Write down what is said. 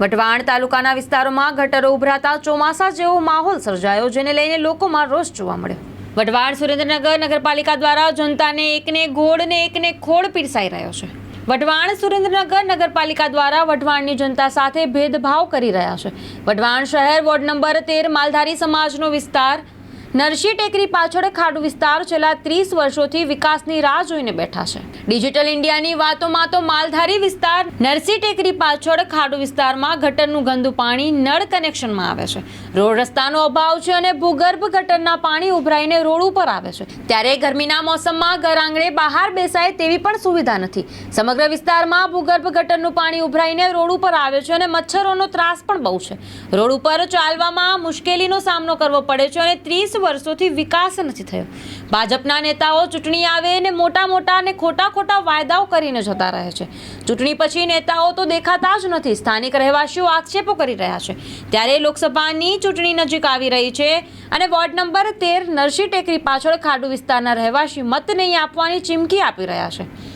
વટવાણ તાલુકાના વિસ્તારોમાં ગટરો ઉભરાતા ચોમાસા જેવો માહોલ સર્જાયો, જેને લઈને લોકોમાં રોષ જોવા મળ્યો. વટવાણ સુરેન્દ્રનગર નગરપાલિકા દ્વારા જનતાને એકને ગોળ ને એકને ખોળ પીરસાઈ રહ્યો છે. વઢવાણ સુરેન્દ્રનગર નગરપાલિકા દ્વારા વઢવાણની જનતા સાથે ભેદભાવ કરી રહ્યા છે. વઢવાણ શહેર વોર્ડ નંબર તેર માલધારી સમાજનો વિસ્તાર નરસી ટેકરી પાછળ ખાડુ વિસ્તાર છેલ્લા ત્રીસ વર્ષોથી વિકાસની રાહ જોઈને બેઠા છે. ડિજિટલ ઇન્ડિયાની વાતોમાં તો માલધારી વિસ્તાર નરસી ટેકરી પાછળ ખાડુ વિસ્તારમાં ગટરનું ગંદુ પાણી નળ કનેક્શનમાં આવે છે. રોડ રસ્તાનો અભાવ છે અને ભૂગર્ભ ગટરના પાણી ઉભરાઈને રોડ ઉપર આવે છે. ત્યારે ગરમીના મોસમમાં ઘર આંગણે બહાર બેસાય તેવી પણ સુવિધા નથી. સમગ્ર વિસ્તારમાં ભૂગર્ભ ગટરનું પાણી ઉભરાઈને રોડ ઉપર આવે છે અને મચ્છરોનો ત્રાસ પણ બહુ છે. રોડ ઉપર ચાલવામાં મુશ્કેલીનો સામનો કરવો પડે છે અને ત્રીસ વર્ષોથી વિકાસ નથી થયો. ભાજપના નેતાઓ ચૂંટણી આવે ને મોટા મોટા અને ખોટા ખોટા વાયદાઓ કરીને જતા રહે છે. ચૂંટણી પછી નેતાઓ તો દેખાતા જ નથી. સ્થાનિક રહેવાસીઓ આક્ષેપો કરી રહ્યા છે. ત્યારે લોકસભાની ચૂંટણી નજીક આવી રહી છે અને વોર્ડ નંબર તેર નરસિંહ ટેકરી પાછળ ખાડુ વિસ્તારના રહેવાસી મત નહીં આપવાની ચીમકી આપી રહ્યા છે.